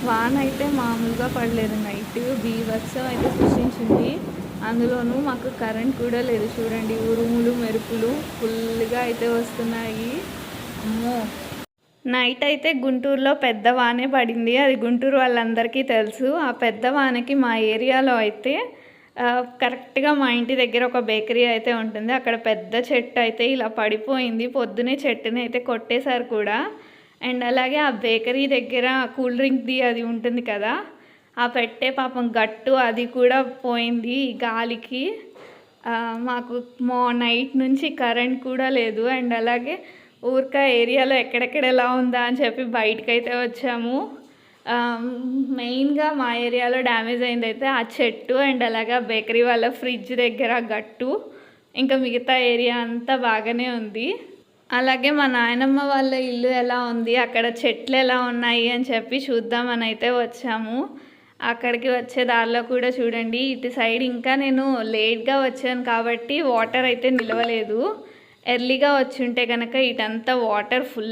వాన అయితే మామూలుగా పడలేదు. నైట్ బీభత్సం అయితే సృష్టించింది. అందులోనూ మాకు కరెంట్ కూడా లేదు. చూడండి ఉరుములు మెరుపులు ఫుల్గా అయితే వస్తున్నాయి. అమ్మో! నైట్ అయితే గుంటూరులో పెద్ద వానే పడింది. అది గుంటూరు వాళ్ళందరికీ తెలుసు. ఆ పెద్ద వానకి మా ఏరియాలో అయితే కరెక్ట్గా మా ఇంటి దగ్గర ఒక బేకరీ అయితే ఉంటుంది. అక్కడ పెద్ద చెట్టు అయితే ఇలా పడిపోయింది. పొద్దునే చెట్టుని అయితే కొట్టేశారు కూడా. అండ్ అలాగే ఆ బేకరీ దగ్గర కూల్ డ్రింక్ది అది ఉంటుంది కదా ఆ పెట్టే పాపం గట్టు అది కూడా పోయింది ఈ గాలికి. మాకు మా నైట్ నుంచి కరెంట్ కూడా లేదు. అండ్ అలాగే ఊరిక ఏరియాలో ఎక్కడెక్కడ ఎలా ఉందా అని చెప్పి బయటకైతే వచ్చాము. మెయిన్గా మా ఏరియాలో డ్యామేజ్ అయింది అయితే ఆ చెట్టు అండ్ అలాగే బేకరీ వాళ్ళ ఫ్రిడ్జ్ దగ్గర గట్టు. ఇంకా మిగతా ఏరియా అంతా బాగానే ఉంది. అలాగే మా నాయనమ్మ వాళ్ళ ఇల్లు ఎలా ఉంది అక్కడ చెట్లు ఎలా ఉన్నాయి అని చెప్పి చూద్దామని అయితే వచ్చాము. అక్కడికి వచ్చే దారిలో కూడా చూడండి ఇటు సైడ్ ఇంకా నేను లేట్గా వచ్చాను కాబట్టి వాటర్ అయితే నిలవలేదు. ఎర్లీగా వచ్చి ఉంటే కనుక ఇటంతా వాటర్ ఫుల్